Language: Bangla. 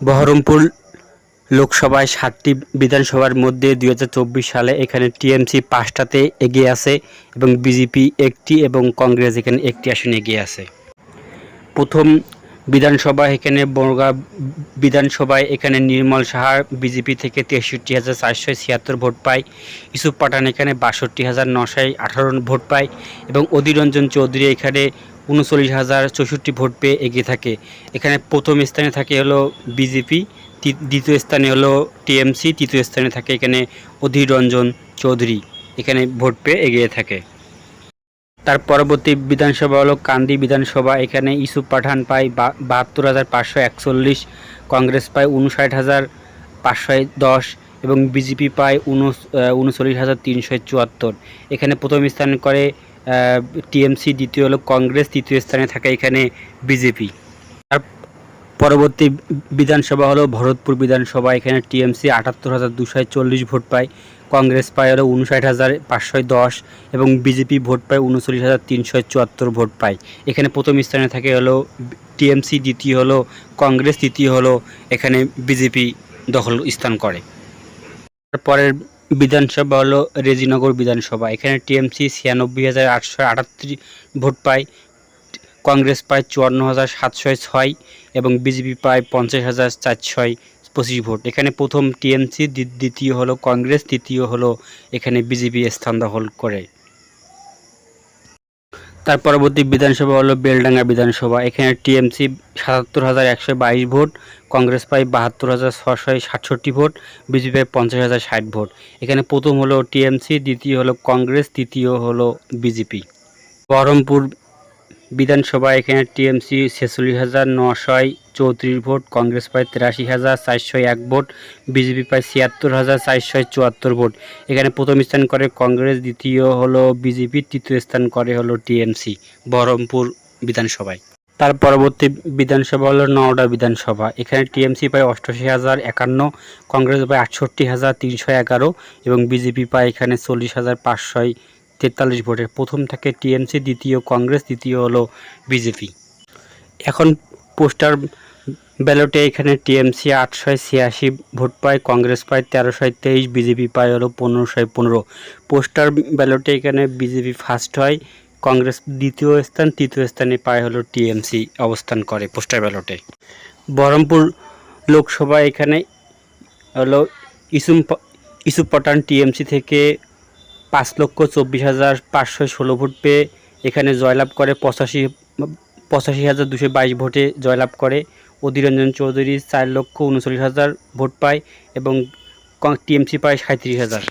বহরমপুর লোকসভায় সাতটি বিধানসভার মধ্যে দুই হাজার চব্বিশ সালে এখানে টিএমসি পাঁচটাতে এগিয়ে আছে এবং বিজেপি একটি এবং কংগ্রেস এখানে একটি আসনে এগিয়ে আছে। প্রথম বিধানসভা এখানে বনগাঁ বিধানসভায় এখানে নির্মল সাহার বিজেপি থেকে তেষট্টি হাজার চারশো ছিয়াত্তর ভোট পায়। ইউসুফ পাঠান এখানে বাষট্টি হাজার নশো আঠারো ভোট পায় এবং অধীর রঞ্জন চৌধুরী এখানে উনচল্লিশ হাজার চৌষট্টি ভোট পেয়ে এগিয়ে থাকে। এখানে প্রথম স্থানে থাকে হলো বিজেপি দ্বিতীয় স্থানে হলো টিএমসি, তৃতীয় স্থানে থাকে এখানে অধীর রঞ্জন চৌধুরী। এখানে ভোট পেয়ে এগিয়ে থাকে। তার পরবর্তী বিধানসভা হলো কান্দি বিধানসভা। এখানে ইসুফ পাঠান পায় বাহাত্তর হাজার পাঁচশো একচল্লিশ, কংগ্রেস পায় উনষাট হাজার পাঁচশো দশ এবং বিজেপি পায় উনচল্লিশ হাজার তিনশো চুয়াত্তর। এখানে প্রথম স্থান করে টিএমসি দ্বিতীয় হলো কংগ্রেস তৃতীয় স্থানে থাকে এখানে বিজেপি। তার পরবর্তী বিধানসভা হলো ভরতপুর বিধানসভা, এখানে টিএমসি আটাত্তর হাজার দুশো চল্লিশ ভোট পায়, কংগ্রেস পায় হলো উনষাট হাজার পাঁচশো দশ এবং বিজেপি ভোট পায় উনচল্লিশ হাজার তিনশো চুয়াত্তর ভোট পায়। এখানে প্রথম স্থানে থাকে হলো টিএমসি, দ্বিতীয় হলো কংগ্রেস, তৃতীয় হলো এখানে বিজেপি দখল স্থান করে। তারপরের বিধানসভা হলো রেজিনগর বিধানসভা। এখানে টিএমসি ছিয়ানব্বই হাজার আটশো আটাত্রিশ ভোট পায়, কংগ্রেস পায় চুয়ান্ন হাজার সাতশো ছয় এবং বিজেপি পায় পঞ্চাশ হাজার চারশোয় পঁচিশ ভোট। এখানে প্রথম টিএমসি দ্বিতীয় হলো কংগ্রেস, তৃতীয় হলো এখানে বিজেপি স্থান দখল করে। তার পরবর্তী বিধানসভা হলো বেলডাঙ্গা বিধানসভা। এখানে টিএমসি সাতাত্তর হাজার একশো বাইশ ভোট, কংগ্রেস পায় বাহাত্তর হাজার ছশো সাতষট্টি ভোট, বিজেপি পায় পঞ্চাশ হাজার ষাট ভোট। এখানে প্রথম হলো টিএমসি, দ্বিতীয় হলো কংগ্রেস, তৃতীয় হলো বিজেপি। বহরমপুর বিধানসভা, এখানে টিএমসি ছেচল্লিশ হাজার নশয় চৌত্রিশ ভোট, কংগ্রেস পায় তিরাশি হাজার চারশো এক ভোট, বিজেপি পায় ছিয়াত্তর হাজার চারশো চুয়াত্তর ভোট। এখানে প্রথম স্থান করে কংগ্রেস, দ্বিতীয় হলো বিজেপি, তৃতীয় স্থান করে হলো টিএমসি, বহরমপুর বিধানসভায়। তার পরবর্তী বিধানসভা হলো নওডা বিধানসভা, এখানে টিএমসি পায় অষ্টআশি হাজার একান্ন, কংগ্রেস পায় আটষট্টি হাজার তিনশো এগারো এবং বিজেপি পায় এখানে চল্লিশ হাজার পাঁচশোয় তেতাল্লিশ ভোটের। প্রথম থাকে টিএমসি, দ্বিতীয় কংগ্রেস, তৃতীয় হলো বিজেপি। এখন পোস্টার ব্যালটে এখানে টিএমসি আটশো ছিয়াশি ভোট পায়, কংগ্রেস পায় তেরোশো তেইশ, বিজেপি পায় হলো পনেরোশো পনেরো। পোস্টার ব্যালটে এখানে বিজেপি ফার্স্ট হয়, কংগ্রেস দ্বিতীয় স্থান, তৃতীয় স্থানে পায় হলো টিএমসি অবস্থান করে পোস্টার ব্যালটে। বহরমপুর লোকসভা এখানে হলো ইসুম ইসুপ পটান টিএমসি থেকে পাঁচ লক্ষ চব্বিশ হাজার পাঁচশো ষোলো ভোট পেয়ে এখানে জয়লাভ করে পঁচাশি পঁচাশি হাজার দুশো বাইশ ভোটে জয়লাভ করে। অধীররঞ্জন চৌধুরী চার লক্ষ উনচল্লিশ হাজার ভোট পায় এবং টিএমসি পায় সাঁত্রিশ হাজার।